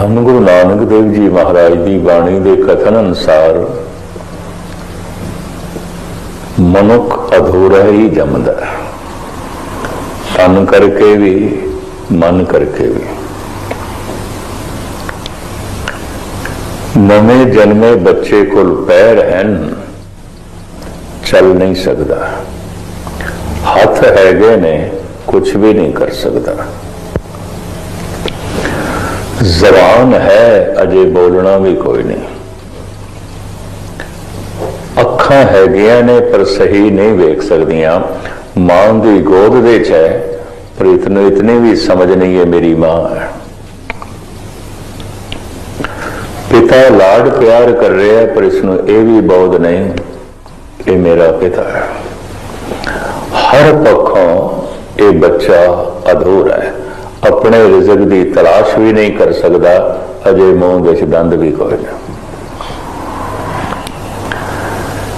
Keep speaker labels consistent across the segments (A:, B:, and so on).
A: ਧੰਨ ਗੁਰੂ ਨਾਨਕ ਦੇਵ ਜੀ ਮਹਾਰਾਜ ਦੀ ਬਾਣੀ ਦੇ ਕਥਨ ਅਨੁਸਾਰ ਮਨੁੱਖ ਅਧੂਰਾ ਹੀ ਜੰਮਦਾ ਹੈ। ਤਨ ਕਰਕੇ ਵੀ, ਮਨ ਕਰਕੇ ਵੀ। ਨਵੇਂ ਜਨਮੇ ਬੱਚੇ ਕੋਲ ਪੈਰ ਹਨ, ਚੱਲ ਨਹੀਂ ਸਕਦਾ। ਹੱਥ ਹੈਗੇ ਨੇ ਕੁਝ ਵੀ ਨਹੀਂ ਕਰ ਸਕਦਾ। ਜ਼ਬਾਨ ਹੈ, ਅਜੇ ਬੋਲਣਾ ਵੀ ਕੋਈ ਨਹੀਂ। ਅੱਖਾਂ ਹੈਗੀਆਂ ਨੇ, ਪਰ ਸਹੀ ਨਹੀਂ ਵੇਖ ਸਕਦੀਆਂ। ਮਾਂ ਦੀ ਗੋਦ ਵਿੱਚ ਹੈ ਪਰ ਇਤਨੇ ਇਤਨੇ ਵੀ ਸਮਝ ਨਹੀਂ ਹੈ ਮੇਰੀ ਮਾਂ ਹੈ। ਪਿਤਾ ਲਾਡ ਪਿਆਰ ਕਰ ਰਿਹਾ ਪਰ ਇਸ ਨੂੰ ਇਹ ਵੀ ਬੋਧ ਨਹੀਂ ਇਹ ਮੇਰਾ ਪਿਤਾ ਹੈ। ਹਰ ਪੱਖੋਂ ਇਹ ਬੱਚਾ ਅਧੂਰਾ ਹੈ। ਆਪਣੇ ਰਿਜ਼ਕ ਦੀ ਤਲਾਸ਼ ਵੀ ਨਹੀਂ ਕਰ ਸਕਦਾ, ਅਜੇ ਮੂੰਹ ਵਿੱਚ ਦੰਦ ਵੀ ਕੋਈ ਨਹੀਂ।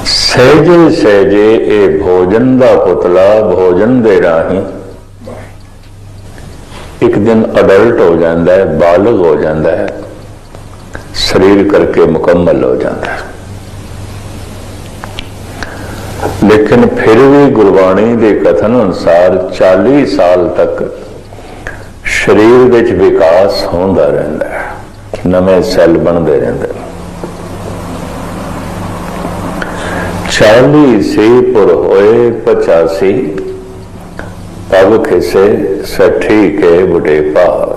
A: ਸਹਿਜੇ ਸਹਿਜੇ ਇਹ ਭੋਜਨ ਦਾ ਪੁਤਲਾ ਭੋਜਨ ਦੇ ਰਾਹੀਂ ਇੱਕ ਦਿਨ ਅਡਲਟ ਹੋ ਜਾਂਦਾ ਹੈ, ਬਾਲਗ ਹੋ ਜਾਂਦਾ ਹੈ, ਸਰੀਰ ਕਰਕੇ ਮੁਕੰਮਲ ਹੋ ਜਾਂਦਾ ਹੈ। ਲੇਕਿਨ ਫਿਰ ਵੀ ਗੁਰਬਾਣੀ ਦੇ ਕਥਨ ਅਨੁਸਾਰ 40 ਸਾਲ ਤੱਕ ਸਰੀਰ ਵਿੱਚ ਵਿਕਾਸ ਹੁੰਦਾ ਰਹਿੰਦਾ ਹੈ। ਨਵੇਂ ਸੈੱਲ ਬਣਦੇ ਰਹਿੰਦੇ ਨੇ। 40 ਸੇ ਪੁਰ ਹੋਏ 85 ਤਬ ਖਿਸੇ, ਸਠੀ ਕੇ ਬੁਢੇ ਭਾਵ।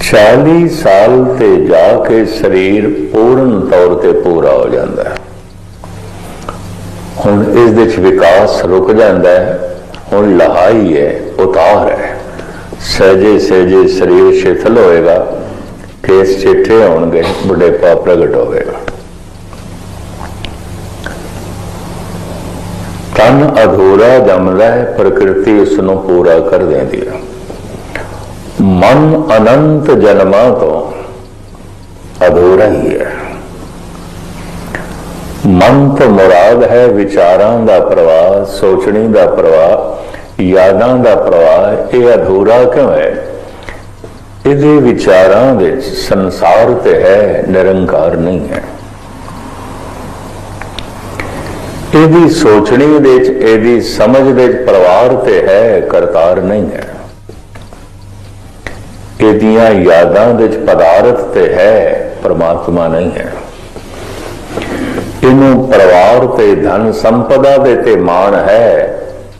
A: 40 ਸਾਲ ਤੇ ਜਾ ਕੇ ਸਰੀਰ ਪੂਰਨ ਤੌਰ ਤੇ ਪੂਰਾ ਹੋ ਜਾਂਦਾ ਹੈ। ਹੁਣ ਇਸ ਦੇ ਵਿੱਚ ਵਿਕਾਸ ਰੁਕ ਜਾਂਦਾ ਹੈ। ਹੁਣ ਲਹਾਈ ਹੈ, ਉਤਾਰ ਹੈ। ਸਹਜੇ ਸਹਜੇ ਸਰੀਰ ਸ਼ਿਥਲ ਹੋਏਗਾ, ਕੇਸ ਚਿੱਠੇ ਹੋਣਗੇ, ਬੁਢੇਪਾ ਪ੍ਰਗਟ ਹੋਵੇਗਾ। ਤਨ ਅਧੂਰਾ ਜਮਦਾ ਹੈ, ਪ੍ਰਕਿਰਤੀ ਉਸ ਨੂੰ ਪੂਰਾ ਕਰ ਦਿੰਦੀ ਹੈ। ਮਨ ਅਨੰਤ ਜਨਮਾਂ ਤੋਂ ਅਧੂਰਾ ਹੀ ਹੈ। ਮਨ ਤੋਂ ਮੁਰਾਦ ਹੈ, ਵਿਚਾਰਾਂ ਦਾ ਪ੍ਰਵਾਹ, ਸੋਚਣੀ ਦਾ ਪ੍ਰਵਾਹ ਯਾਦਾਂ ਦਾ ਪ੍ਰਵਾਹ ਇਹ ਅਧੂਰਾ ਕਿਉਂ ਹੈ? ਇਹਦੇ ਵਿਚਾਰਾਂ ਵਿੱਚ ਸੰਸਾਰ ਤੇ ਹੈ, ਨਿਰੰਕਾਰ ਨਹੀਂ ਹੈ। ਇਹਦੀ ਸੋਚਣੀ ਵਿੱਚ, ਇਹਦੀ ਸਮਝ ਦੇ ਵਿੱਚ ਪਰਿਵਾਰ ਤੇ ਹੈ, ਕਰਤਾਰ ਨਹੀਂ ਹੈ। ਇਹਦੀਆਂ ਯਾਦਾਂ ਵਿੱਚ ਪਦਾਰਥ ਤੇ ਹੈ, ਪਰਮਾਤਮਾ ਨਹੀਂ ਹੈ। ਇਹਨੂੰ ਪਰਿਵਾਰ ਤੇ ਧਨ ਸੰਪਦਾ ਦੇ ਤੇ ਮਾਣ ਹੈ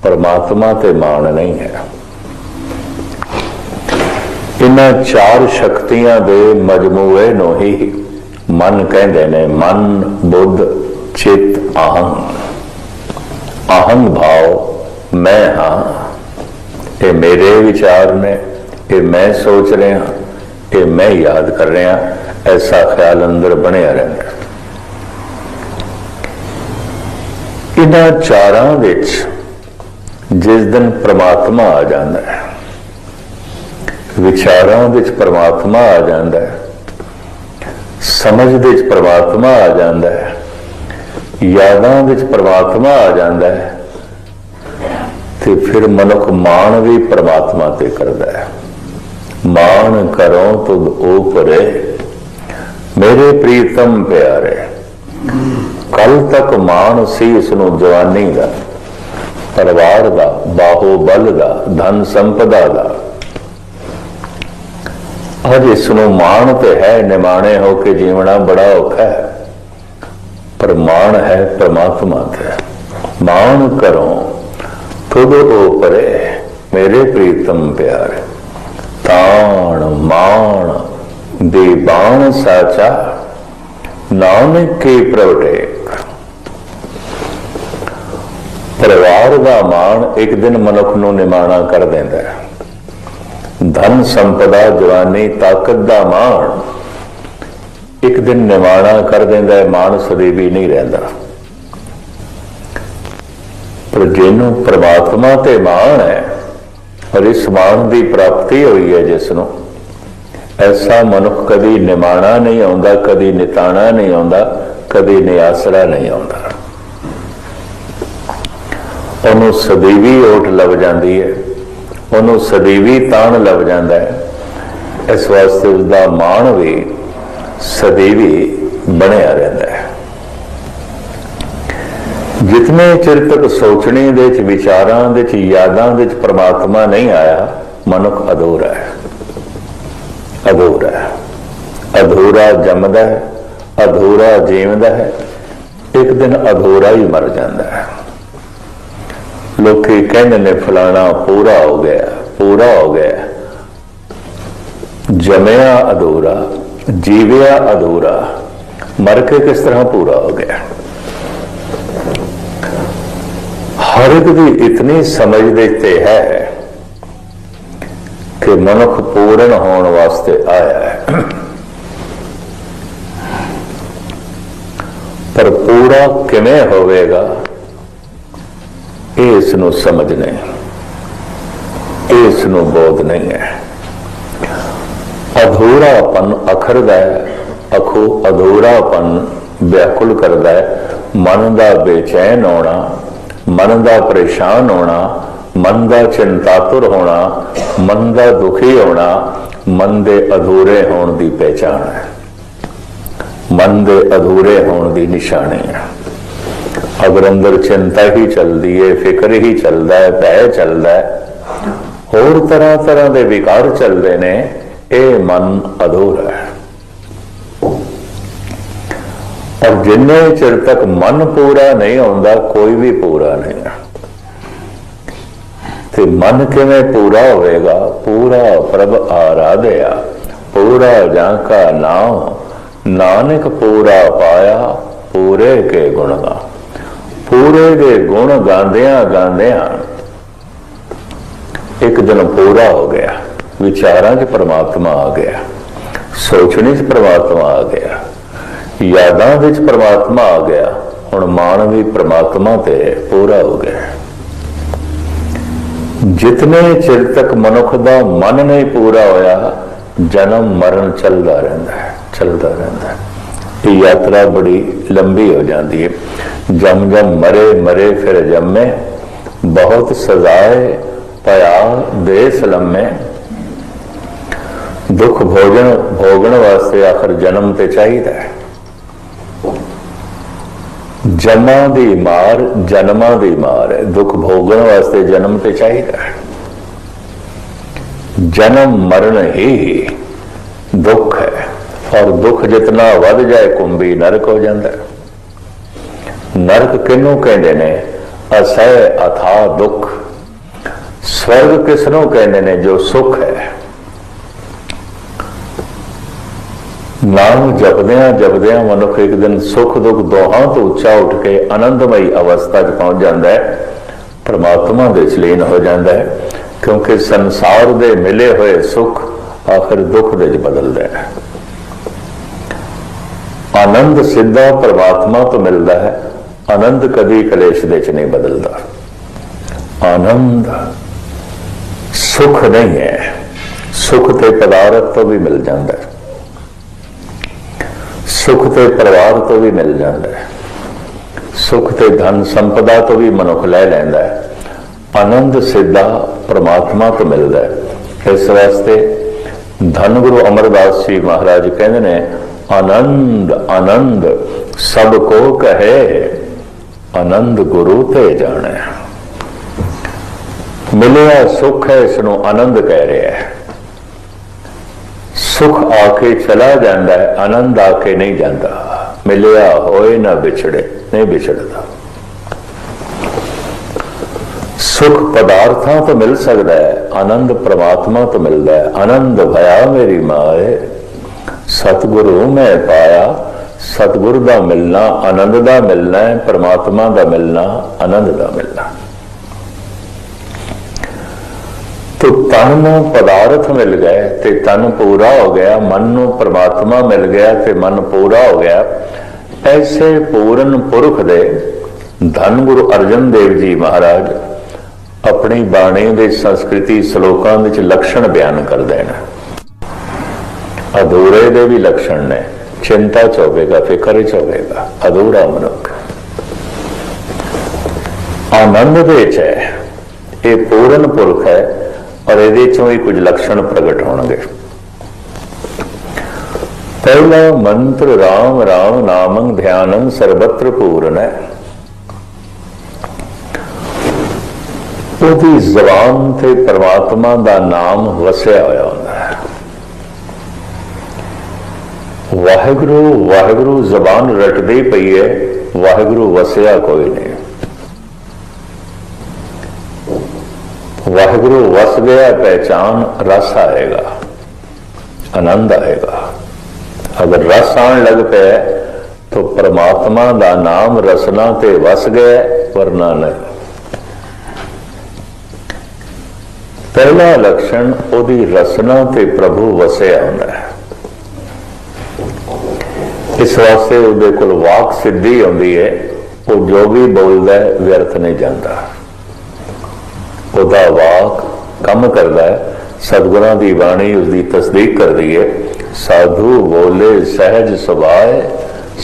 A: ਪਰਮਾਤਮਾ ਤੇ ਮਾਣ ਨਹੀਂ ਹੈ। ਇਹਨਾਂ ਚਾਰ ਸ਼ਕਤੀਆਂ ਦੇ ਮਜਮੂਏ ਨੂੰ ਹੀ ਮਨ ਕਹਿੰਦੇ ਨੇ, ਮਨ, ਬੁੱਧ, ਚਿੱਤ, ਅਹੰ। ਅਹੰ ਭਾਵ, ਮੈਂ ਹਾਂ। ਇਹ ਮੇਰੇ ਵਿਚਾਰ ਨੇ, ਇਹ ਮੈਂ ਸੋਚ ਰਿਹਾ, ਇਹ ਮੈਂ ਯਾਦ ਕਰ ਰਿਹਾ, ਐਸਾ ਖਿਆਲ ਅੰਦਰ ਬਣਿਆ ਰਹਿੰਦਾ। ਇਹਨਾਂ ਚਾਰਾਂ ਵਿੱਚ ਜਿਸ ਦਿਨ ਪ੍ਰਮਾਤਮਾ ਆ ਜਾਂਦਾ ਹੈ, ਵਿਚਾਰਾਂ ਵਿੱਚ ਪ੍ਰਮਾਤਮਾ ਆ ਜਾਂਦਾ ਹੈ, ਸਮਝ ਵਿੱਚ ਪ੍ਰਮਾਤਮਾ ਆ ਜਾਂਦਾ ਹੈ, ਯਾਦਾਂ ਵਿੱਚ ਪ੍ਰਮਾਤਮਾ ਆ ਜਾਂਦਾ ਹੈ, ਤੇ ਫਿਰ ਮਨੁੱਖ ਮਾਣ ਵੀ ਪ੍ਰਮਾਤਮਾ ਤੇ ਕਰਦਾ ਹੈ। ਮਾਣ ਕਰੋ ਤੁਧ ਉਪਰੇ, ਮੇਰੇ ਪ੍ਰੀਤਮ ਪਿਆਰੇ ਕੱਲ ਤੱਕ ਮਾਣ ਸੀ ਇਸ ਨੂੰ ਜਵਾਨੀ ਦਾ। ਪਰਿਵਾਰ ਦਾ ਬਾਹੋ ਬਲ ਦਾ, ਧਨ ਸੰਪਦਾ ਦਾ। ਅੱਜ ਇਸ ਨੂੰ ਮਾਣ ਤੇ ਹੈ ਨਿਮਾਣੇ ਹੋ ਕੇ ਜੀਵਣਾ ਬੜਾ ਔਖਾ ਹੈ। ਪਰ ਮਾਣ ਹੈ, ਪ੍ਰਮਾਤਮਾ ਤੇ। ਮਾਣ ਕਰੋ ਤੁਧ ਉਪਰੇ ਮੇਰੇ ਪ੍ਰੀਤਮ ਪਿਆਰ। ਤਾਣ, ਮਾਣ ਦੇ ਬਾਣ ਸਾਚਾ, ਨਾਨਕ ਕੀ ਪ੍ਰਵਟੇ ਪਰਿਵਾਰ ਦਾ ਮਾਣ ਇੱਕ ਦਿਨ ਮਨੁੱਖ ਨੂੰ ਨਿਮਾਣਾ ਕਰ ਦਿੰਦਾ ਹੈ। ਧਨ ਸੰਪਦਾ ਜਵਾਨੀ ਤਾਕਤ ਦਾ ਮਾਣ ਇੱਕ ਦਿਨ ਨਿਮਾਣਾ ਕਰ ਦਿੰਦਾ ਹੈ, ਮਾਣ ਸਦੀਵੀ ਨਹੀਂ ਰਹਿੰਦਾ। ਪਰ ਜਿਹਨੂੰ ਪ੍ਰਮਾਤਮਾ ਤੇ ਮਾਣ ਹੈ, ਔਰ ਇਸ ਮਾਣ ਦੀ ਪ੍ਰਾਪਤੀ ਹੋਈ ਹੈ ਜਿਸ ਨੂੰ ਐਸਾ ਮਨੁੱਖ ਕਦੀ ਨਿਮਾਣਾ ਨਹੀਂ ਆਉਂਦਾ, ਕਦੀ ਨਿਤਾਣਾ ਨਹੀਂ ਆਉਂਦਾ, ਕਦੀ ਨਿਆਸਰਾ ਨਹੀਂ ਆਉਂਦਾ। ਉਹਨੂੰ ਸਦੀਵੀ ਓਟ ਲੱਗ ਜਾਂਦੀ ਹੈ। ਉਹਨੂੰ ਸਦੀਵੀ ਤਾਣ ਲੱਗ ਜਾਂਦਾ ਹੈ। ਇਸ ਵਾਸਤੇ ਉਸ ਦਾ ਮਾਣ ਵੀ ਸਦੀਵੀ ਬਣਿਆ ਰਹਿੰਦਾ ਹੈ। ਜਿਤਨੇ ਚਿਰ ਤੱਕ ਸੋਚਣੇ ਦੇ ਚ ਵਿਚਾਰਾਂ ਦੇ ਵਿੱਚ, ਯਾਦਾਂ ਦੇ ਵਿੱਚ ਪ੍ਰਮਾਤਮਾ ਨਹੀਂ ਆਇਆ, ਮਨੁੱਖ ਅਧੂਰਾ ਹੈ। ਅਧੂਰਾ ਹੈ। ਅਧੂਰਾ ਜੰਮਦਾ ਹੈ, ਅਧੂਰਾ ਜੀਵਦਾ ਹੈ। ਇੱਕ ਦਿਨ ਅਧੂਰਾ ਹੀ ਮਰ ਜਾਂਦਾ ਹੈ। ਲੋਕੀ ਕਹਿੰਦੇ ਨੇ ਫਲਾਣਾ ਪੂਰਾ ਹੋ ਗਿਆ, ਪੂਰਾ ਹੋ ਗਿਆ। ਜਮਿਆ ਅਧੂਰਾ, ਜੀਵਿਆ ਅਧੂਰਾ, ਮਰ ਕੇ ਕਿਸ ਤਰ੍ਹਾਂ ਪੂਰਾ ਹੋ ਗਿਆ? ਹਰ ਇੱਕ ਦੀ ਇਤਨੀ ਸਮਝ ਦੇ ਤੇ ਹੈ ਕਿ ਮਨੁੱਖ ਪੂਰਨ ਹੋਣ ਵਾਸਤੇ ਆਇਆ ਹੈ। ਪਰ ਪੂਰਾ ਕਿਵੇਂ ਹੋਵੇਗਾ? ਇਸ ਨੂੰ ਸਮਝ ਨਹੀਂ ਇਸ ਨੂੰ ਬੋਧ ਨਹੀਂ ਹੈ। ਅਧੂਰਾਪਨ ਅਖਰਦਾ ਹੈ, ਅਖੋ ਅਧੂਰਾਪਨ ਵਿਆਕੁਲ ਕਰਦਾ ਹੈ। ਮਨ ਦਾ ਬੇਚੈਨ ਹੋਣਾ, ਮਨ ਦਾ ਪਰੇਸ਼ਾਨ ਹੋਣਾ, ਮਨ ਦਾ ਚਿੰਤਾਤੁਰ ਹੋਣਾ, ਮਨ ਦਾ ਦੁਖੀ ਹੋਣਾ, ਮਨ ਦੇ ਅਧੂਰੇ ਹੋਣ ਦੀ ਪਹਿਚਾਣ ਹੈ। ਮਨ ਦੇ ਅਧੂਰੇ ਹੋਣ ਦੀ ਨਿਸ਼ਾਨੀ ਹੈ। ਅਗਰ ਅੰਦਰ ਚਿੰਤਾ ਹੀ ਚੱਲਦੀ ਏ, ਫਿਕਰ ਹੀ ਚੱਲਦਾ ਹੈ ਭੈ ਚੱਲਦਾ ਹੈ ਹੋਰ ਤਰ੍ਹਾਂ ਤਰ੍ਹਾਂ ਦੇ ਵਿਕਾਰ ਚੱਲਦੇ ਨੇ, ਇਹ ਮਨ ਅਧੂਰਾ ਹੈ। ਔਰ ਜਿੰਨੇ ਚਿਰ ਤੱਕ ਮਨ ਪੂਰਾ ਨਹੀਂ ਹੁੰਦਾ ਕੋਈ ਵੀ ਪੂਰਾ ਨਹੀਂ ਤੇ ਮਨ ਕਿਵੇਂ ਪੂਰਾ ਹੋਵੇਗਾ? ਪੂਰਾ ਪ੍ਰਭ ਆਰਾਧਿਆ, ਪੂਰਾ ਜਾਂ ਕਾ ਨਾਮ, ਨਾਨਕ ਪੂਰਾ ਪਾਇਆ, ਪੂਰੇ ਕੇ ਗੁਣ ਦਾ। ਪੂਰੇ ਦੇ ਗੁਣ ਗਾਉਂਦਿਆਂ ਗਾਉਂਦਿਆਂ ਇੱਕ ਦਿਨ ਪੂਰਾ ਹੋ ਗਿਆ। ਵਿਚਾਰਾਂ 'ਚ ਪ੍ਰਮਾਤਮਾ ਆ ਗਿਆ। ਸੋਚਣੇ 'ਚ ਪ੍ਰਮਾਤਮਾ ਆ ਗਿਆ। ਯਾਦਾਂ ਵਿੱਚ ਪ੍ਰਮਾਤਮਾ ਆ ਗਿਆ। ਹੁਣ ਮਾਣ ਵੀ ਪ੍ਰਮਾਤਮਾ ਤੇ ਪੂਰਾ ਹੋ ਗਿਆ। ਜਿਤਨੇ ਚਿਰ ਤੱਕ ਮਨੁੱਖ ਦਾ ਮਨ ਨਹੀਂ ਪੂਰਾ ਹੋਇਆ, ਜਨਮ ਮਰਨ ਚੱਲਦਾ ਰਹਿੰਦਾ ਹੈ, ਚੱਲਦਾ ਰਹਿੰਦਾ ਹੈ। ਇਹ ਯਾਤਰਾ ਬੜੀ ਲੰਬੀ ਹੋ ਜਾਂਦੀ ਹੈ। ਜਮ ਜਮ ਮਰੇ ਮਰੇ ਫਿਰ ਜੰਮੇ, ਬਹੁਤ ਸਜ਼ਾਏ ਪਿਆ ਦੇਸ ਲੰਮੇ। ਦੁੱਖ ਭੋਜਨ ਭੋਗਣ ਵਾਸਤੇ ਆਖਰ ਜਨਮ ਤੇ ਚਾਹੀਦਾ ਹੈ। ਜਨਮਾਂ ਦੀ ਮਾਰ ਜਨਮਾਂ ਦੀ ਮਾਰ ਹੈ। ਦੁੱਖ ਭੋਗਣ ਵਾਸਤੇ ਜਨਮ ਤੇ ਚਾਹੀਦਾ ਹੈ। ਜਨਮ ਮਰਨ ਹੀ ਦੁੱਖ ਹੈ। ਔਰ ਦੁੱਖ ਜਿਤਨਾ ਵੱਧ ਜਾਏ ਕੁੰਭੀ ਨਰਕ ਹੋ ਜਾਂਦਾ ਨਰਕ ਕਿਹਨੂੰ ਕਹਿੰਦੇ ਨੇ? ਅਸਹਿ ਅਥਾ ਦੁੱਖ। ਸਵਰਗ ਕਿਸ ਨੂੰ ਕਹਿੰਦੇ ਨੇ ਜੋ ਸੁਖ ਹੈ? ਨਾਮ ਜਪਦਿਆਂ ਜਪਦਿਆਂ ਮਨੁੱਖ ਇੱਕ ਦਿਨ ਸੁਖ ਦੁੱਖ ਦੋਹਾਂ ਤੋਂ ਉੱਚਾ ਉੱਠ ਕੇ ਆਨੰਦਮਈ ਅਵਸਥਾ 'ਚ ਪਹੁੰਚ ਜਾਂਦਾ ਹੈ। ਪ੍ਰਮਾਤਮਾ ਦੇ ਚਲੀਨ ਹੋ ਜਾਂਦਾ ਹੈ। ਕਿਉਂਕਿ ਸੰਸਾਰ ਦੇ ਮਿਲੇ ਹੋਏ ਸੁਖ ਆਖਰ ਦੁੱਖ ਦੇ 'ਚ ਬਦਲਦਾ ਹੈ। ਆਨੰਦ ਸਿੱਧਾ ਪ੍ਰਮਾਤਮਾ ਤੋਂ ਮਿਲਦਾ ਹੈ। ਆਨੰਦ ਕਦੀ ਕਲੇਸ਼ ਦੇ 'ਚ ਨਹੀਂ ਬਦਲਦਾ। ਆਨੰਦ ਸੁਖ ਨਹੀਂ ਹੈ। ਸੁਖ ਤੇ ਪਦਾਰਥ ਤੋਂ ਵੀ ਮਿਲ ਜਾਂਦਾ ਹੈ। ਸੁਖ ਤੇ ਪਰਿਵਾਰ ਤੋਂ ਵੀ ਮਿਲ ਜਾਂਦਾ ਹੈ। ਸੁਖ ਤੇ ਧਨ ਸੰਪਦਾ ਤੋਂ ਵੀ ਮਨੁੱਖ ਲੈ ਲੈਂਦਾ ਹੈ। ਆਨੰਦ ਸਿੱਧਾ ਪ੍ਰਮਾਤਮਾ ਤੋਂ ਮਿਲਦਾ ਹੈ। ਇਸ ਵਾਸਤੇ ਧੰਨ ਗੁਰੂ ਅਮਰਦਾਸ ਜੀ ਮਹਾਰਾਜ ਕਹਿੰਦੇ ਨੇ ਆਨੰਦ ਆਨੰਦ, ਸਭ ਕੋ ਕਹੇ, ਆਨੰਦ ਗੁਰੂ ਤੇ ਜਾਣੈ ਮਿਲਿਆ ਸੁਖ ਹੈ ਇਸ ਨੂੰ ਆਨੰਦ ਕਹਿ ਰਿਹਾ ਹੈ। ਸੁਖ ਆ ਕੇ ਚਲਾ ਜਾਂਦਾ ਹੈ, ਆਨੰਦ ਆ ਕੇ ਨਹੀਂ ਜਾਂਦਾ। ਮਿਲਿਆ ਹੋਏ ਨਾ ਵਿਛੜੇ, ਨਹੀਂ ਵਿਛੜਦਾ। ਸੁਖ ਪਦਾਰਥਾਂ ਤੋਂ ਮਿਲ ਸਕਦਾ ਹੈ, ਆਨੰਦ ਪ੍ਰਮਾਤਮਾ ਤੋਂ ਮਿਲਦਾ ਹੈ, ਆਨੰਦ ਭਇਆ ਮੇਰੀ ਮਾਏ ਸਤਿਗੁਰੂ ਮੈਂ ਪਾਇਆ, ਸਤਿਗੁਰ ਦਾ ਮਿਲਣਾ, ਆਨੰਦ ਦਾ ਮਿਲਣਾ ਹੈ ਪ੍ਰਮਾਤਮਾ ਦਾ ਮਿਲਣਾ, ਆਨੰਦ ਦਾ ਮਿਲਣਾ। ਤੋ ਤਨ ਨੂੰ ਪਦਾਰਥ ਮਿਲ ਗਏ, ਤੇ ਤਨ ਪੂਰਾ ਹੋ ਗਿਆ, ਮਨ ਨੂੰ ਪਰਮਾਤਮਾ ਮਿਲ ਗਿਆ, ਤੇ ਮਨ ਪੂਰਾ ਹੋ ਗਿਆ। ਐਸੇ ਪੂਰਨ ਪੁਰਖ ਦੇ ਧੰਨ ਗੁਰੂ ਅਰਜਨ ਦੇਵ ਜੀ ਮਹਾਰਾਜ ਆਪਣੀ ਬਾਣੀ ਦੇ ਸੰਸਕ੍ਰਿਤੀ ਸ਼ਲੋਕਾਂ ਵਿੱਚ ਲਕਸ਼ਣ ਬਿਆਨ ਕਰਦੇ ਨੇ ਅਧੂਰੇ ਦੇ ਵੀ ਲਕਸ਼ਣ ਨੇ। ਚਿੰਤਾ ਚ ਹੋਵੇਗਾ ਫਿਕਰ ਚ ਹੋਵੇਗਾ ਅਧੂਰਾ ਮਨੁੱਖ। ਆਨੰਦ ਦੇ ਵਿੱਚ ਹੈ। ਇਹ ਪੂਰਨ ਪੁਰਖ ਹੈ ਔਰ ਇਹਦੇ ਚੋਂ ਹੀ ਕੁਝ ਲਕਸ਼ਣ ਪ੍ਰਗਟ ਹੋਣਗੇ। ਪਹਿਲਾ ਮੰਤਰ RAM RAM ਨਾਮੰ ਧਿਆਨੰ ਸਰਬਤਰ ਪੂਰਨ ਹੈ। ਉਹਦੀ ਜ਼ਬਾਨ ਤੇ ਪ੍ਰਮਾਤਮਾ ਦਾ ਨਾਮ ਵਸਿਆ ਹੋਇਆ ਹੁੰਦਾ ਹੈ ਵਾਹਿਗੁਰੂ ਵਾਹਿਗੁਰੂ ਜ਼ਬਾਨ ਰਟਦੀ ਪਈ ਹੈ ਵਾਹਿਗੁਰੂ ਵਸਿਆ ਕੋਈ ਨਹੀਂ। ਵਾਹਿਗੁਰੂ ਵਸ ਗਿਆ ਪਹਿਚਾਨ ਰਸ ਆਏਗਾ, ਆਨੰਦ ਆਏਗਾ। ਅਗਰ ਰਸ ਆਣ ਲੱਗ ਪਿਆ, ਤਾਂ ਪਰਮਾਤਮਾ ਦਾ ਨਾਮ ਰਸਨਾ ਤੇ ਵਸ ਗਿਆ, ਵਰਨਾ ਨਹੀਂ। ਪਹਿਲਾ ਲਕਸ਼ਣ ਉਹਦੀ ਰਸਨਾ ਤੇ ਪ੍ਰਭੂ ਵਸਿਆ ਹੁੰਦਾ ਹੈ। ਇਸ ਵਾਸਤੇ ਉਹਦੇ ਕੋਲ ਵਾਕ ਸਿੱਧੀ ਆਉਂਦੀ ਹੈ, ਉਹ ਜੋ ਵੀ ਬੋਲਦਾ ਹੈ, ਵਿਅਰਥ ਨਹੀਂ ਜਾਂਦਾ। ਉਹਦਾ ਵਾਕ ਕੰਮ ਕਰਦਾ ਹੈ, ਸਤਿਗੁਰਾਂ ਦੀ ਬਾਣੀ ਉਸ ਦੀ ਤਸਦੀਕ ਕਰਦੀ ਹੈ, ਸਾਧੂ ਬੋਲੇ ਸਹਿਜ ਸੁਭਾਏ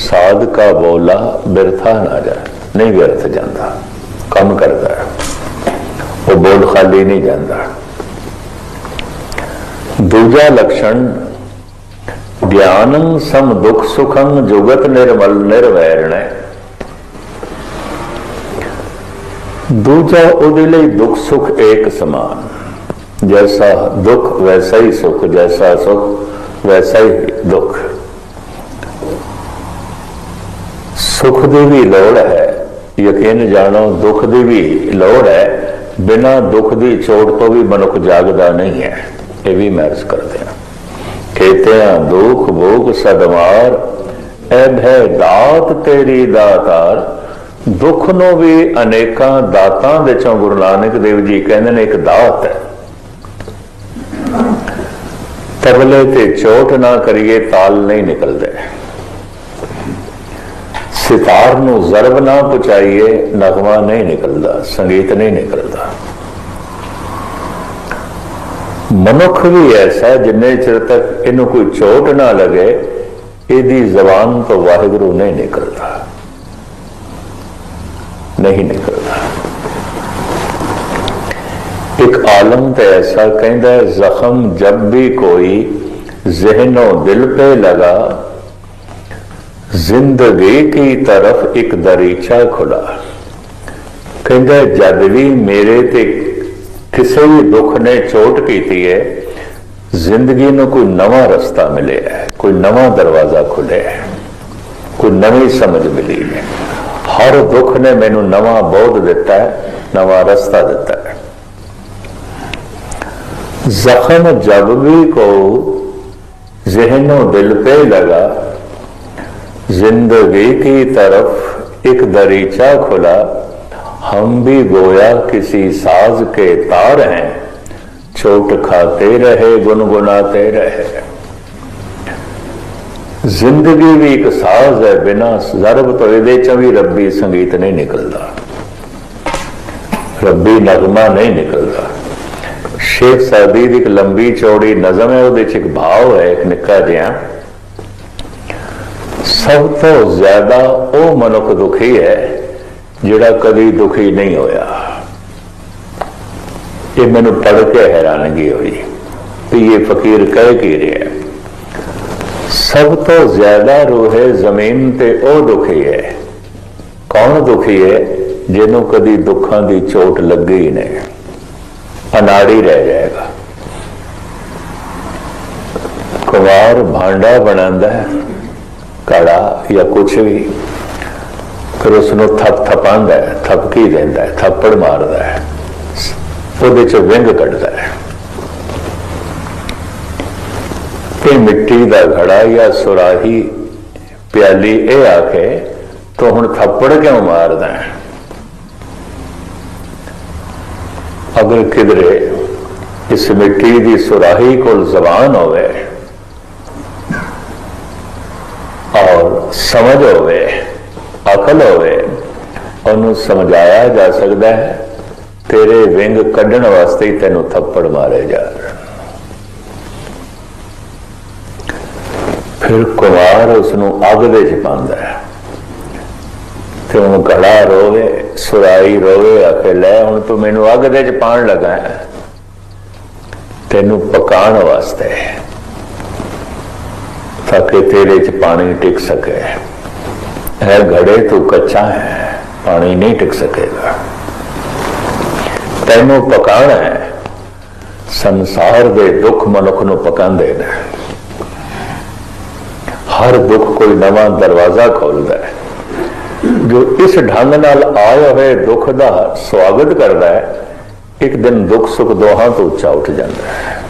A: ਸਾਧ ਕਾ ਬੋਲਾ ਬਿਰਥਾ ਨਾ ਜਾ ਨਹੀਂ ਵਿਅਰਥ ਜਾਂਦਾ, ਕੰਮ ਕਰਦਾ ਹੈ। ਉਹ ਬੋਲ ਖਾਲੀ ਨਹੀਂ ਜਾਂਦਾ। ਦੂਜਾ ਲਕਸ਼ਣ ਗਿਆਨ ਸਮ ਦੁਖ ਸੁਖੰ ਜੁਗਤ ਨਿਰਮਲ ਨਿਰਵੈਰਣ ਦੂਜਾ ਉਹਦੇ ਲਈ ਦੁੱਖ ਸੁਖ ਏਕ ਸਮਾਨ। ਜੈਸਾ ਦੁੱਖ ਵੈਸਾ ਹੀ ਸੁਖ, ਜੈਸਾ ਸੁਖ ਵੈਸਾ ਹੀ ਦੁੱਖ। ਸੁਖ ਦੀ ਵੀ ਲੋੜ ਹੈ, ਯਕੀਨ ਜਾਣੋ ਦੁੱਖ ਦੀ ਵੀ ਲੋੜ ਹੈ, ਬਿਨਾਂ ਦੁੱਖ ਦੀ ਚੋਟ ਤੋਂ ਵੀ ਮਨੁੱਖ ਜਾਗਦਾ ਨਹੀਂ ਹੈ। ਇਹ ਵੀ ਮਹਿਰਸ ਕਰਦੇ ਹਾਂ। ਕਹਤਿਆਂ ਦੁਖ ਭੋਗ ਸਦਮਾਰ ਐ ਹੈ ਦਾਤ ਤੇਰੀ ਦਾਤਾਰ। ਦੁੱਖ ਨੂੰ ਵੀ ਅਨੇਕਾਂ ਦਾਤਾਂ ਵਿੱਚੋਂ ਗੁਰੂ ਨਾਨਕ ਦੇਵ ਜੀ ਕਹਿੰਦੇ ਨੇ, ਇੱਕ ਦਾਤ ਹੈ। ਤਬਲੇ ਤੇ ਚੋਟ ਨਾ ਕਰੀਏ, ਤਾਲ ਨਹੀਂ ਨਿਕਲਦੇ। ਸਿਤਾਰ ਨੂੰ ਜ਼ਰਬ ਨਾ ਪਹੁੰਚਾਈਏ ਨਗਮਾ ਨਹੀਂ ਨਿਕਲਦਾ, ਸੰਗੀਤ ਨਹੀਂ ਨਿਕਲਦਾ। ਮਨੁੱਖ ਵੀ ਐਸਾ ਜਿੰਨੇ ਚਿਰ ਤੱਕ ਇਹਨੂੰ ਕੋਈ ਚੋਟ ਨਾ ਲਗੇ, ਇਹਦੀ ਜ਼ਬਾਨ ਤੋਂ ਵਾਹਿਗੁਰੂ ਨਹੀਂ ਨਿਕਲਦਾ। ਨਹੀਂ ਨਿਕਲਦਾ। ਇੱਕ ਆਲਮ ਤੇ ਐਸਾ ਕਹਿੰਦਾ ਹੈ, ਜ਼ਖਮ ਜਬ ਵੀ ਕੋਈ ਜ਼ਹਿਨੋ ਦਿਲ ਪੇ ਲਗਾ, ਜ਼ਿੰਦਗੀ ਕੀ ਤਰਫ ਇੱਕ ਦਰੀਚਾ ਖੁਲਾ। ਕਹਿੰਦਾ ਜਦ ਵੀ ਮੇਰੇ ਤੇ ਕਿਸੇ ਵੀ ਦੁੱਖ ਨੇ ਚੋਟ ਕੀਤੀ ਹੈ ਜ਼ਿੰਦਗੀ ਨੂੰ ਕੋਈ ਨਵਾਂ ਰਸਤਾ ਮਿਲਿਆ ਹੈ ਕੋਈ ਨਵਾਂ ਦਰਵਾਜ਼ਾ ਖੁੱਲਿਆ ਹੈ ਕੋਈ ਨਵੀਂ ਸਮਝ ਮਿਲੀ ਹੈ ਹਰ ਦੁੱਖ ਨੇ ਮੈਨੂੰ ਨਵਾਂ ਬੋਧ ਦਿੱਤਾ ਹੈ ਨਵਾਂ ਰਸਤਾ ਦਿੱਤਾ ਹੈ जख्म जब भी को जहनो दिल पे लगा जिंदगी की तरफ एक दरीचा खुला हम भी गोया किसी साज के तार हैं चोट खाते रहे गुनगुनाते रहे ਜ਼ਿੰਦਗੀ ਵੀ ਇੱਕ ਸਾਜ਼ ਹੈ ਬਿਨਾ ਜ਼ਰਬ ਤੋਂ ਇਹਦੇ ਚ ਵੀ ਰੱਬੀ ਸੰਗੀਤ ਨਹੀਂ ਨਿਕਲਦਾ ਰੱਬੀ ਨਗਮਾ ਨਹੀਂ ਨਿਕਲਦਾ ਸ਼ੇਖ ਸਾਦੀ ਦੀ ਇੱਕ ਲੰਬੀ ਚੌੜੀ ਨਜ਼ਮ ਹੈ ਉਹਦੇ ਚ ਇੱਕ ਭਾਵ ਹੈ ਇੱਕ ਨਿੱਕਾ ਜਿਹਾ ਸਭ ਤੋਂ ਜ਼ਿਆਦਾ ਉਹ ਮਨੁੱਖ ਦੁਖੀ ਹੈ ਜਿਹੜਾ ਕਦੀ ਦੁਖੀ ਨਹੀਂ ਹੋਇਆ। ਇਹ ਮੈਨੂੰ ਪੜ੍ਹ ਕੇ ਹੈਰਾਨਗੀ ਹੋਈ ਵੀ ਇਹ ਫਕੀਰ ਕਹਿ ਕੀ ਰਿਹਾ ਸਭ ਤੋਂ ਜ਼ਿਆਦਾ ਰੋਹੇ ਜ਼ਮੀਨ ਤੇ ਉਹ ਦੁਖੀ ਹੈ। ਕੌਣ ਦੁਖੀ ਹੈ ਜਿਹਨੂੰ ਕਦੀ ਦੁੱਖਾਂ ਦੀ ਚੋਟ ਲੱਗੀ ਹੀ ਨਹੀਂ? ਅਨਾੜੀ ਰਹਿ ਜਾਏਗਾ। ਕੁਵਾਰ ਭਾਂਡਾ ਬਣਾਉਂਦਾ ਕੜਾ ਜਾਂ ਕੁਛ ਵੀ। ਫਿਰ ਉਸ ਨੂੰ ਥਪ ਥਪਾਉਂਦਾ ਹੈ, ਥਪਕੀ ਦਿੰਦਾ ਹੈ, ਥੱਪੜ ਮਾਰਦਾ ਹੈ। ਉਹਦੇ ਚ ਵਿੰਗ ਕੱਢਦਾ ਹੈ। ਤੇ ਮਿੱਟੀ ਦਾ ਘੜਾ ਜਾਂ ਸੁਰਾਹੀ ਪਿਆਲੀ ਇਹ ਆ ਕੇ ਤੂੰ ਹੁਣ ਥੱਪੜ ਕਿਉਂ ਮਾਰਦਾ ਹੈ? ਅਗਰ ਕਿਧਰੇ ਇਸ ਮਿੱਟੀ ਦੀ ਸੁਰਾਹੀ ਕੋਲ ਜ਼ਬਾਨ ਹੋਵੇ, ਔਰ ਸਮਝ ਹੋਵੇ ਅਕਲ ਹੋਵੇ, ਉਹਨੂੰ ਸਮਝਾਇਆ ਜਾ ਸਕਦਾ ਹੈ, ਤੇਰੇ ਵਿੰਗ ਕੱਢਣ ਵਾਸਤੇ ਹੀ ਤੈਨੂੰ ਥੱਪੜ ਮਾਰੇ ਜਾ ਫਿਰ ਕੁਮਾਰ ਉਸ ਨੂੰ ਅੱਗ ਦੇ ਚ ਪਾਉਂਦਾ ਹੈ। ਤੇ ਉਹ ਗਲਾ ਰੋਵੇ ਸੁਰਾਈ ਰੋਵੇ, ਆਖੇ, ਲੈ, ਹੁਣ ਤੂੰ ਮੈਨੂੰ ਅੱਗ ਦੇ ਚ ਪਾਣ ਲੱਗਾ ਹੈ। ਤੈਨੂੰ ਪਕਾਉਣ ਵਾਸਤੇ, ਤਾਂ ਕਿ ਤੇਰੇ 'ਚ ਪਾਣੀ ਟਿਕ ਸਕੇ। ਇਹ ਘੜੇ ਤੂੰ ਕੱਚਾ ਹੈ, ਪਾਣੀ ਨਹੀਂ ਟਿਕ ਸਕੇਗਾ। ਤੈਨੂੰ ਪਕਾਣਾ ਹੈ, ਸੰਸਾਰ ਦੇ ਦੁੱਖ ਮਨੁੱਖ ਨੂੰ ਪਕਾਉਂਦੇ ਨੇ। ਹਰ ਦੁੱਖ ਕੋਈ ਨਵਾਂ ਦਰਵਾਜ਼ਾ ਖੋਲਦਾ ਹੈ। ਜੋ ਇਸ ਢੰਗ ਨਾਲ ਆਏ ਹੋਏ ਦੁੱਖ ਦਾ ਸਵਾਗਤ ਕਰਦਾ ਹੈ, ਇੱਕ ਦਿਨ ਦੁੱਖ ਸੁੱਖ ਦੋਹਾਂ ਤੋਂ ਉੱਚਾ ਉੱਠ ਜਾਂਦਾ ਹੈ।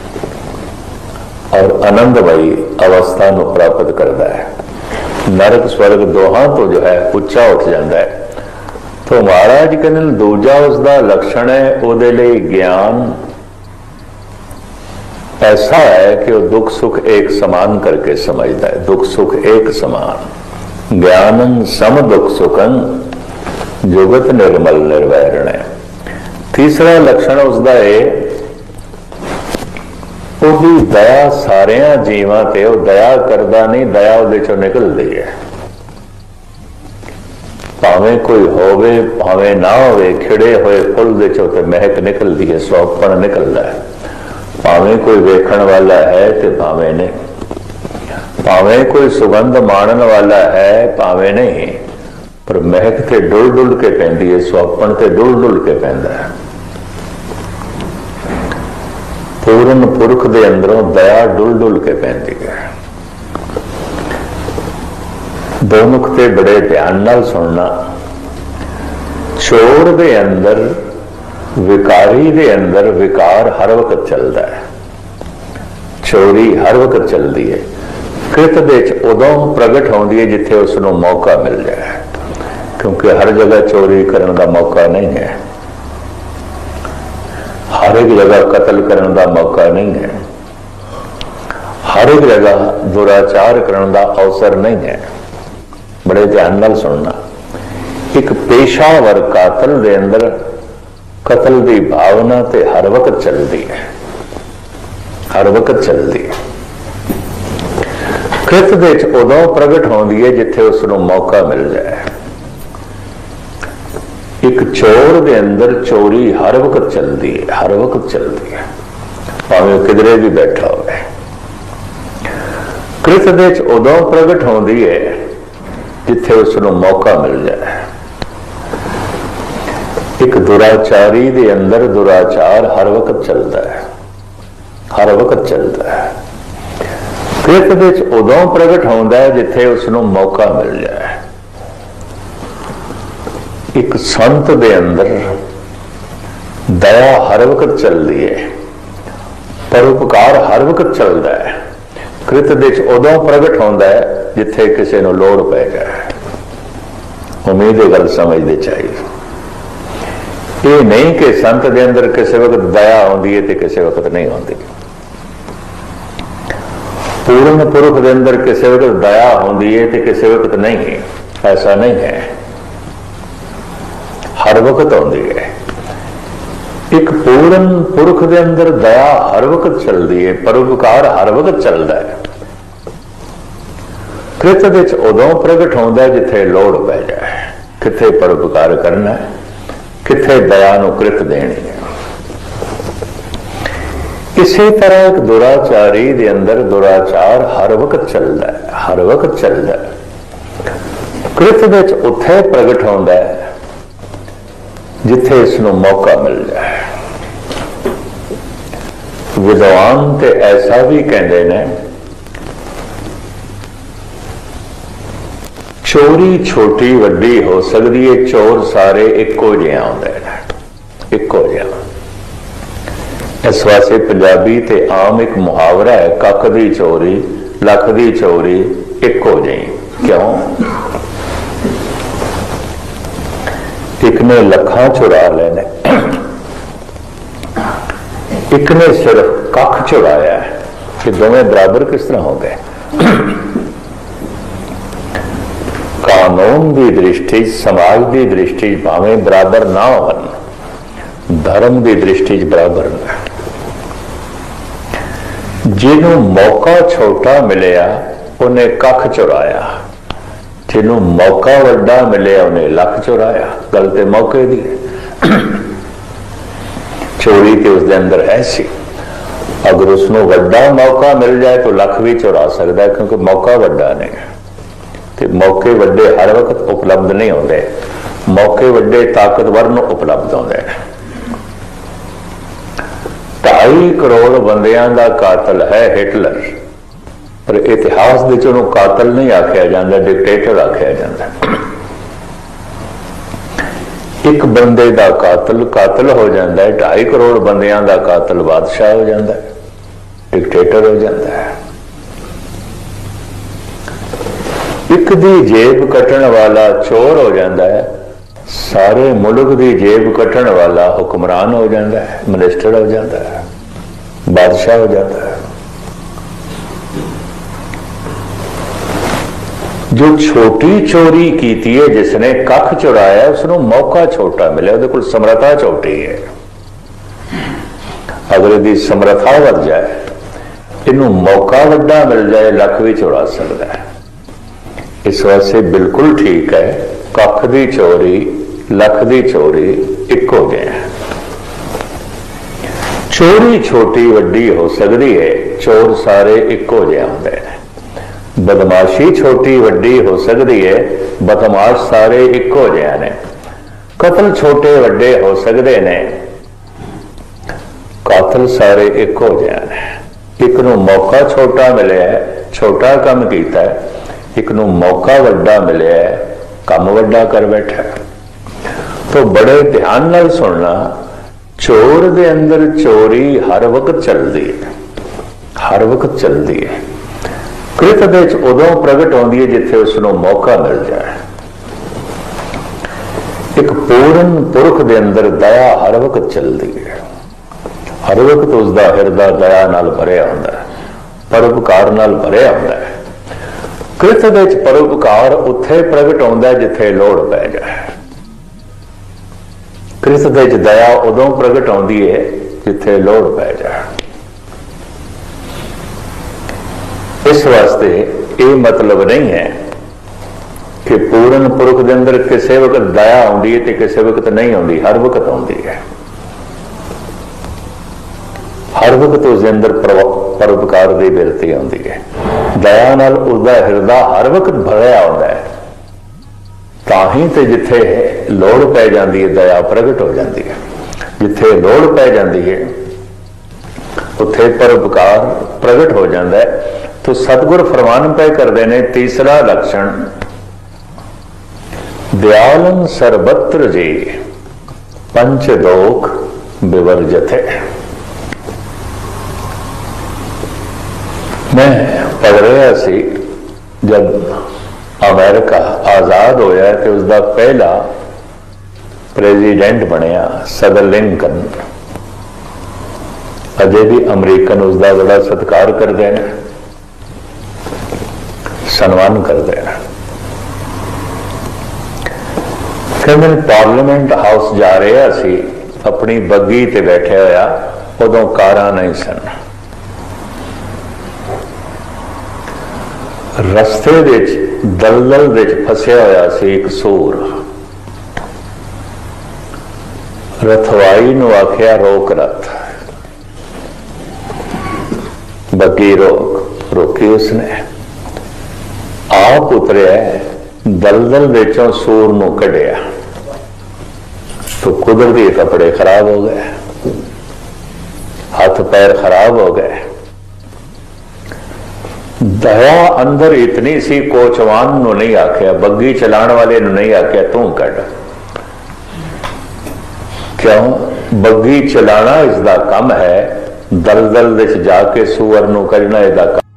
A: ਔਰ ਆਨੰਦਮਈ ਅਵਸਥਾ ਨੂੰ ਪ੍ਰਾਪਤ ਕਰਦਾ ਹੈ। नरक स्वर्ग दोहा तो जो है ਉੱਚਾ ਉੱਠ ਜਾਂਦਾ ਹੈ। ਤੋਂ ਮਹਾਰਾਜ ਕਹਿੰਦੇ ਦੂਜਾ ਉਸ ਦਾ ਲਕਸ਼ਣ ਹੈ, ਉਹਦੇ ਲਈ ਗਿਆਨ ਐਸਾ ਹੈ ਕਿ ਉਹ ਦੁੱਖ ਸੁੱਖ ਇੱਕ ਸਮਾਨ ਕਰਕੇ ਸਮਝਦਾ ਹੈ। ਦੁੱਖ ਸੁੱਖ ਇੱਕ ਸਮਾਨ। ਗਿਆਨੰ ਸਮ ਦੁੱਖ ਸੁਖੰ, ਜੋਗਤ ਨਿਰਮਲ ਨਿਰਵੈਰਣ ਹੈ। ਤੀਸਰਾ ਲਕਸ਼ਣ ਉਸ ਦਾ ਇਹ ਉਹਦੀ ਦਇਆ ਸਾਰਿਆਂ ਜੀਵਾਂ ਤੇ ਉਹ ਦਇਆ ਕਰਦਾ ਨਹੀਂ, ਦਇਆ ਉਹਦੇ ਚੋਂ ਨਿਕਲਦੀ ਹੈ। ਭਾਵੇਂ ਕੋਈ ਹੋਵੇ, ਭਾਵੇਂ ਨਾ ਹੋਵੇ, ਖਿੜੇ ਹੋਏ ਫੁੱਲ ਦੇ ਚੋਂ ਤੇ ਮਹਿਕ ਨਿਕਲਦੀ ਹੈ, ਸੌਪਣ ਨਿਕਲਦਾ ਹੈ। ਭਾਵੇਂ ਕੋਈ ਵੇਖਣ ਵਾਲਾ ਹੈ ਤੇ ਭਾਵੇਂ ਨਹੀਂ। ਭਾਵੇਂ ਕੋਈ ਸੁਗੰਧ ਮਾਣਨ ਵਾਲਾ ਹੈ, ਭਾਵੇਂ ਨਹੀਂ। ਪਰ ਮਹਿਕ ਤੇ ਡੁੱਲ ਡੁੱਲ ਕੇ ਪੈਂਦੀ ਹੈ, ਸੌਪਣ ਤੇ ਡੁੱਲ ਡੁੱਲ ਕੇ ਪੈਂਦਾ ਹੈ। ਪੂਰਨ ਪੁਰਖ ਦੇ ਅੰਦਰੋਂ ਦਇਆ ਡੁੱਲ ਡੁੱਲ ਕੇ ਪੈਂਦੀ ਹੈ। ਦੋ ਤੇ ਬੜੇ ਧਿਆਨ ਨਾਲ ਸੁਣਨਾ। ਚੋਰ ਦੇ ਅੰਦਰ, ਵਿਕਾਰੀ ਦੇ ਅੰਦਰ ਵਿਕਾਰ ਹਰ ਵਕਤ ਚੱਲਦਾ ਹੈ। ਚੋਰੀ ਹਰ ਵਕਤ ਚੱਲਦੀ ਹੈ। ਕ੍ਰਿਤ ਦੇ ਚ ਉਦੋਂ ਪ੍ਰਗਟ ਹੁੰਦੀ ਹੈ ਜਿੱਥੇ ਉਸ ਨੂੰ ਮੌਕਾ ਮਿਲ ਜਾਏ। ਕਿਉਂਕਿ ਹਰ ਜਗ੍ਹਾ ਚੋਰੀ ਕਰਨ ਦਾ ਮੌਕਾ ਨਹੀਂ ਹੈ। ਹਰ ਇੱਕ ਜਗ੍ਹਾ ਕਤਲ ਕਰਨ ਦਾ ਮੌਕਾ ਨਹੀਂ ਹੈ। ਹਰ ਇੱਕ ਜਗ੍ਹਾ ਦੁਰਾਚਾਰ ਕਰਨ ਦਾ ਅਵਸਰ ਨਹੀਂ ਹੈ। ਬੜੇ ਧਿਆਨ ਨਾਲ ਸੁਣਨਾ। ਇੱਕ ਪੇਸ਼ਾਵਰ ਕਾਤਲ ਦੇ ਅੰਦਰ ਕਤਲ ਦੀ ਭਾਵਨਾ ਤੇ ਹਰ ਵਕਤ ਚੱਲਦੀ ਹੈ। ਹਰ ਵਕਤ ਚੱਲਦੀ ਹੈ। ਕ੍ਰਿਤ ਦੇ ਵਿੱਚ ਉਦੋਂ ਪ੍ਰਗਟ ਹੁੰਦੀ ਹੈ ਜਿੱਥੇ ਉਸ ਨੂੰ ਮੌਕਾ ਮਿਲ ਜਾਏ। ਇੱਕ ਚੋਰ ਦੇ ਅੰਦਰ ਚੋਰੀ ਹਰ ਵਕਤ ਚੱਲਦੀ ਹੈ, ਹਰ ਵਕਤ ਚੱਲਦੀ ਹੈ। ਭਾਵੇਂ ਕਿਧਰੇ ਵੀ ਬੈਠਾ ਹੋਵੇ। ਕ੍ਰਿਤ ਦੇ ਚ ਉਦੋਂ ਪ੍ਰਗਟ ਹੁੰਦੀ ਹੈ, ਜਿੱਥੇ ਉਸ ਨੂੰ ਮੌਕਾ ਮਿਲ ਜਾਏ। ਇੱਕ ਦੁਰਾਚਾਰੀ ਦੇ ਅੰਦਰ ਦੁਰਾਚਾਰ ਹਰ ਵਕਤ ਚੱਲਦਾ ਹੈ, ਹਰ ਵਕਤ ਚੱਲਦਾ ਹੈ। ਕ੍ਰਿਤ ਵਿੱਚ ਉਦੋਂ ਪ੍ਰਗਟ ਹੁੰਦਾ ਹੈ, ਜਿੱਥੇ ਉਸ ਨੂੰ ਮੌਕਾ ਮਿਲ ਜਾਏ। ਇੱਕ ਸੰਤ ਦੇ ਅੰਦਰ ਦਇਆ ਹਰ ਵਕਤ ਚੱਲਦੀ ਹੈ ਪਰਉਪਕਾਰ ਹਰ ਵਕਤ ਚੱਲਦਾ ਹੈ। ਕ੍ਰਿਤ ਵਿੱਚ ਉਦੋਂ ਪ੍ਰਗਟ ਹੁੰਦਾ ਹੈ ਜਿੱਥੇ ਕਿਸੇ ਨੂੰ ਲੋੜ ਪੈ ਜਾਏ। ਉਮੀਦ ਇਹ ਗੱਲ ਸਮਝਦੇ ਚਾਹੀਏ। ਇਹ ਨਹੀਂ ਕਿ ਸੰਤ ਦੇ ਅੰਦਰ ਕਿਸੇ ਵਕਤ ਦਇਆ ਆਉਂਦੀ ਹੈ ਤੇ ਕਿਸੇ ਵਕਤ ਨਹੀਂ ਆਉਂਦੀ। ਪੂਰਨ ਪੁਰਖ ਦੇ ਅੰਦਰ ਕਿਸੇ ਵਕਤ ਦਇਆ ਹੁੰਦੀ ਹੈ ਤੇ ਕਿਸੇ ਵਕਤ ਨਹੀਂ ਐਸਾ ਨਹੀਂ ਹੈ। ਹਰ ਵਕਤ ਆਉਂਦੀ ਹੈ। ਇੱਕ ਪੂਰਨ ਪੁਰਖ ਦੇ ਅੰਦਰ ਦਇਆ ਹਰ ਵਕਤ ਚੱਲਦੀ ਹੈ, ਪਰਉਪਕਾਰ ਹਰ ਵਕਤ ਚੱਲਦਾ ਹੈ। ਕ੍ਰਿਤ ਵਿੱਚ ਉਦੋਂ ਪ੍ਰਗਟ ਹੁੰਦਾ ਜਿੱਥੇ ਲੋੜ ਪੈ ਜਾਏ। ਕਿੱਥੇ ਪਰਉਪਕਾਰ ਕਰਨਾ ਹੈ, ਕਿੱਥੇ ਦਇਆ ਨੂੰ ਕ੍ਰਿਤ ਦੇਣੀ ਹੈ। ਇਸੇ ਤਰ੍ਹਾਂ ਇੱਕ ਦੁਰਾਚਾਰੀ ਦੇ ਅੰਦਰ ਦੁਰਾਚਾਰ ਹਰ ਵਕਤ ਚੱਲਦਾ ਹੈ ਹਰ ਵਕਤ ਚੱਲਦਾ ਹੈ। ਕ੍ਰਿਤ ਵਿੱਚ ਉੱਥੇ ਪ੍ਰਗਟ ਹੁੰਦਾ ਹੈ ਜਿੱਥੇ ਇਸ ਨੂੰ ਮੌਕਾ ਮਿਲ ਜਾਏ ਵਿਦਵਾਨ ਤੇ ਐਸਾ ਵੀ ਕਹਿੰਦੇ ਨੇ, ਚੋਰੀ ਛੋਟੀ ਵੱਡੀ ਹੋ ਸਕਦੀ ਹੈ ਚੋਰ ਸਾਰੇ ਇੱਕੋ ਜਿਹੇ ਆਉਂਦੇ ਨੇ। ਇੱਕੋ ਜਿਹਾ ਇਸ ਵਾਸਤੇ ਪੰਜਾਬੀ ਤੇ ਆਮ ਇੱਕ ਮੁਹਾਵਰਾ ਹੈ, ਕੱਖ ਦੀ ਚੋਰੀ, ਲੱਖ ਦੀ ਚੋਰੀ, ਇੱਕੋ ਜਿਹੀ। ਕਿਉਂ? ਇੱਕ ਨੇ ਲੱਖਾਂ ਚੁਰਾ ਲੈਣੇ ਇੱਕ ਨੇ ਸਿਰਫ ਕੱਖ ਚੁਰਾਇਆ ਹੈ ਕਿ ਦੋਵੇਂ ਬਰਾਬਰ ਕਿਸ ਤਰ੍ਹਾਂ ਹੋ ਗਏ ਕਾਨੂੰਨ ਦੀ ਦ੍ਰਿਸ਼ਟੀ ਸਮਾਜ ਦੀ ਦ੍ਰਿਸ਼ਟੀ ਭਾਵੇਂ ਬਰਾਬਰ ਨਾ ਹੋਣ ਧਰਮ ਦੀ ਦ੍ਰਿਸ਼ਟੀ 'ਚ ਬਰਾਬਰ ਨੇ ਜਿਹਨੂੰ ਮੌਕਾ ਛੋਟਾ ਮਿਲਿਆ ਉਹਨੇ ਕੱਖ ਚੁਰਾਇਆ ਜਿਹਨੂੰ ਮੌਕਾ ਵੱਡਾ ਮਿਲਿਆ, ਉਹਨੇ ਲੱਖ ਚੁਰਾਇਆ। ਗੱਲ ਤੇ ਮੌਕੇ ਦੀ। ਚੋਰੀ ਤੇ ਉਸ ਦੇ ਅੰਦਰ ਹੈ ਸੀ। ਅਗਰ ਉਸ ਨੂੰ ਵੱਡਾ ਮੌਕਾ ਮਿਲ ਜਾਏ ਤਾਂ ਲੱਖ ਵੀ ਚੁਰਾ ਸਕਦਾ ਹੈ, ਕਿਉਂਕਿ ਮੌਕਾ ਵੱਡਾ ਨਹੀਂ ਤੇ ਮੌਕੇ ਵੱਡੇ ਹਰ ਵਕਤ ਉਪਲਬਧ ਨਹੀਂ ਹੁੰਦੇ। ਮੌਕੇ ਵੱਡੇ ਤਾਕਤਵਰ ਨੂੰ ਉਪਲਬਧ ਹੁੰਦੇ ਨੇ। 2.5 ਕਰੋੜ ਬੰਦਿਆਂ ਦਾ ਕਾਤਲ ਹੈ ਹਿਟਲਰ ਪਰ ਇਤਿਹਾਸ ਦੇ ਵਿੱਚ ਉਹਨੂੰ ਕਾਤਲ ਨਹੀਂ ਆਖਿਆ ਜਾਂਦਾ ਡਿਕਟੇਟਰ ਆਖਿਆ ਜਾਂਦਾ। ਇੱਕ ਬੰਦੇ ਦਾ ਕਾਤਲ ਕਾਤਲ ਹੋ ਜਾਂਦਾ ਹੈ 2.5 ਕਰੋੜ ਬੰਦਿਆਂ ਦਾ ਕਾਤਲ ਬਾਦਸ਼ਾਹ ਹੋ ਜਾਂਦਾ ਹੈ ਡਿਕਟੇਟਰ ਹੋ ਜਾਂਦਾ ਹੈ। ਇੱਕ ਦੀ ਜੇਬ ਕੱਟਣ ਵਾਲਾ ਚੋਰ ਹੋ ਜਾਂਦਾ ਹੈ, ਸਾਰੇ ਮੁਲਕ ਦੀ ਜੇਬ ਕੱਟਣ ਵਾਲਾ ਹੁਕਮਰਾਨ ਹੋ ਜਾਂਦਾ ਹੈ ਮਿਨਿਸਟਰ ਹੋ ਜਾਂਦਾ ਹੈ, ਬਾਦਸ਼ਾਹ ਹੋ ਜਾਂਦਾ ਹੈ। ਜੋ ਛੋਟੀ ਚੋਰੀ ਕੀਤੀ ਹੈ, ਜਿਸਨੇ ਕੱਖ ਚੁਰਾਇਆ ਉਸ ਨੂੰ ਮੌਕਾ ਛੋਟਾ ਮਿਲਿਆ। ਉਹਦੇ ਕੋਲ ਸਮਰੱਥਾ ਛੋਟੀ ਹੈ। ਅਗਰ ਇਹਦੀ ਸਮਰੱਥਾ ਵੱਧ ਜਾਏ। ਇਹਨੂੰ ਮੌਕਾ ਵੱਡਾ ਮਿਲ ਜਾਏ, ਲੱਖ ਵੀ ਚੁਰਾ ਸਕਦਾ ਹੈ। ਇਸ ਵਾਸਤੇ ਬਿਲਕੁਲ ਠੀਕ ਹੈ, ਕੱਖ ਦੀ ਚੋਰੀ, ਲੱਖ ਦੀ ਚੋਰੀ ਇੱਕੋ ਜਿਹਾ ਹੈ। ਚੋਰੀ ਛੋਟੀ ਵੱਡੀ ਹੋ ਸਕਦੀ ਹੈ, ਚੋਰ ਸਾਰੇ ਇੱਕੋ ਜਿਹਾ ਹੁੰਦੇ ਬਦਮਾਸ਼ੀ ਛੋਟੀ ਵੱਡੀ ਹੋ ਸਕਦੀ ਹੈ ਬਦਮਾਸ਼ ਸਾਰੇ ਇੱਕੋ ਜਿਹੇ ਨੇ। ਕਤਲ ਛੋਟੇ ਵੱਡੇ ਹੋ ਸਕਦੇ ਨੇ। ਕਤਲ ਸਾਰੇ ਇੱਕੋ ਜਿਹੇ ਨੇ। ਇੱਕ ਨੂੰ ਮੌਕਾ ਛੋਟਾ ਮਿਲਿਆ, ਛੋਟਾ ਕੰਮ ਕੀਤਾ। ਹੈ। ਇੱਕ ਨੂੰ ਮੌਕਾ ਵੱਡਾ ਮਿਲਿਆ, ਕੰਮ ਵੱਡਾ ਕਰ ਬੈਠਾ। ਹੈ। ਤੋ ਬੜੇ ਧਿਆਨ ਨਾਲ ਸੁਣਨਾ, ਚੋਰ ਦੇ ਅੰਦਰ ਚੋਰੀ ਹਰ ਵਕਤ ਚੱਲਦੀ ਹੈ ਹਰ ਵਕਤ ਚੱਲਦੀ ਹੈ ਕ੍ਰਿਤ ਦੇ ਵਿੱਚ ਉਦੋਂ ਪ੍ਰਗਟ ਹੁੰਦੀ ਹੈ ਜਿੱਥੇ ਉਸ ਨੂੰ ਮੌਕਾ ਮਿਲ ਜਾਏ। ਇੱਕ ਪੂਰਨ ਪੁਰਖ ਦੇ ਅੰਦਰ ਦਇਆ ਹਰ ਵਕਤ ਚੱਲਦੀ ਹੈ। ਹਰ ਵਕਤ ਉਸ ਦਾ ਹਿਰਦਾ ਦਇਆ ਨਾਲ ਭਰਿਆ ਹੁੰਦਾ ਹੈ, ਪਰਉਪਕਾਰ ਨਾਲ ਭਰਿਆ ਹੁੰਦਾ ਹੈ। ਕ੍ਰਿਤ ਦੇ ਵਿੱਚ ਪਰਉਪਕਾਰ ਉੱਥੇ ਪ੍ਰਗਟ ਹੁੰਦਾ ਜਿੱਥੇ ਲੋੜ ਪੈ ਜਾਏ। ਕ੍ਰਿਤ ਦੇ ਵਿੱਚ ਦਇਆ ਉਦੋਂ ਪ੍ਰਗਟ ਹੁੰਦੀ ਹੈ ਜਿੱਥੇ ਲੋੜ ਪੈ ਜਾਏ। ਇਸ ਵਾਸਤੇ ਇਹ ਮਤਲਬ ਨਹੀਂ ਹੈ ਕਿ ਪੂਰਨ ਪੁਰਖ ਦੇ ਅੰਦਰ ਕਿਸੇ ਵਕਤ ਦਇਆ ਆਉਂਦੀ ਹੈ ਤੇ ਕਿਸੇ ਵਕਤ ਨਹੀਂ ਆਉਂਦੀ, ਹਰ ਵਕਤ ਆਉਂਦੀ ਹੈ। ਹਰ ਵਕਤ ਉਸ ਦੇ ਅੰਦਰ ਪਰਵ- ਪਰਉਪਕਾਰ ਦੀ ਬਿਰਤੀ ਆਉਂਦੀ ਹੈ। ਦਇਆ ਨਾਲ ਉਸ ਹਿਰਦਾ ਹਰ ਵਕਤ ਭਰਿਆ ਹੁੰਦਾ ਹੈ। ਤਾਂ ਹੀ ਤੇ ਜਿੱਥੇ ਲੋੜ ਪੈ ਜਾਂਦੀ ਹੈ, ਦਇਆ ਪ੍ਰਗਟ ਹੋ ਜਾਂਦੀ ਹੈ। ਜਿੱਥੇ ਲੋੜ ਪੈ ਜਾਂਦੀ ਹੈ ਉੱਥੇ ਪਰਉਪਕਾਰ ਪ੍ਰਗਟ ਹੋ ਜਾਂਦਾ ਹੈ। ਤੋ ਸਤਿਗੁਰ ਫਰਮਾਨ ਪਏ ਕਰਦੇ ਨੇ, ਤੀਸਰਾ ਲਕਸ਼ਣ, ਦਿਆਲਨ ਸਰਬਤਰ ਜੀ, ਪੰਚ ਦੋਖ ਵਿਵਰਜਤੇ ਮੈਂ ਪੜ੍ਹ ਰਿਹਾ ਸੀ, ਜਦ ਅਮਰੀਕਾ ਆਜ਼ਾਦ ਹੋਇਆ ਤੇ ਉਸ ਦਾ ਪਹਿਲਾ ਪ੍ਰੈਜ਼ੀਡੈਂਟ ਬਣਿਆ, ਸਦਰ ਲਿੰਕਨ। ਅਜੇ ਵੀ ਅਮਰੀਕਨ ਉਸ ਦਾ ਬੜਾ ਸਤਿਕਾਰ ਕਰਦੇ ਨੇ ਸਨਮਾਨ ਕਰਦੇ ਨੇ ਕਹਿੰਦੇ ਨੇ ਪਾਰਲੀਮੈਂਟ ਹਾਊਸ ਜਾ ਰਿਹਾ ਸੀ ਆਪਣੀ ਬੱਗੀ ਤੇ ਬੈਠਿਆ ਹੋਇਆ ਉਦੋਂ ਕਾਰਾਂ ਨਹੀਂ ਸਨ। ਰਸਤੇ ਵਿੱਚ, ਦਲਦਲ ਵਿੱਚ ਫਸਿਆ ਹੋਇਆ ਸੀ ਇੱਕ ਸੂਰ। ਰਥਵਾਈ ਨੂੰ ਆਖਿਆ ਰੋਕ ਰਥ ਬਾਕੀ ਰੋਕੇ ਉਸਨੇ। ਆਪ ਉਤਰਿਆ, ਦਲਦਲ ਵਿੱਚੋਂ ਸੂਰ ਨੂੰ ਕੱਢਿਆ। ਤੋ ਕੁਦਰਤੀ ਕਪੜੇ ਖਰਾਬ ਹੋ ਗਏ। ਹੱਥ ਪੈਰ ਖਰਾਬ ਹੋ ਗਏ। ਦਇਆ ਅੰਦਰ ਇਤਨੀ ਸੀ, ਕੋਚਵਾਨ ਨੂੰ ਨਹੀਂ ਆਖਿਆ, ਬੱਗੀ ਚਲਾਣ ਵਾਲੇ ਨੂੰ ਨਹੀਂ ਆਖਿਆ, ਤੂੰ ਕੱਢ। ਕਿਉਂ? ਬੱਗੀ ਚਲਾਣਾ ਇਸ ਦਾ ਕੰਮ ਹੈ ਦਲਦਲ ਵਿੱਚ ਜਾ ਕੇ ਸੂਰ ਨੂੰ ਕਰਨਾ ਇਹਦਾ ਕੰਮ।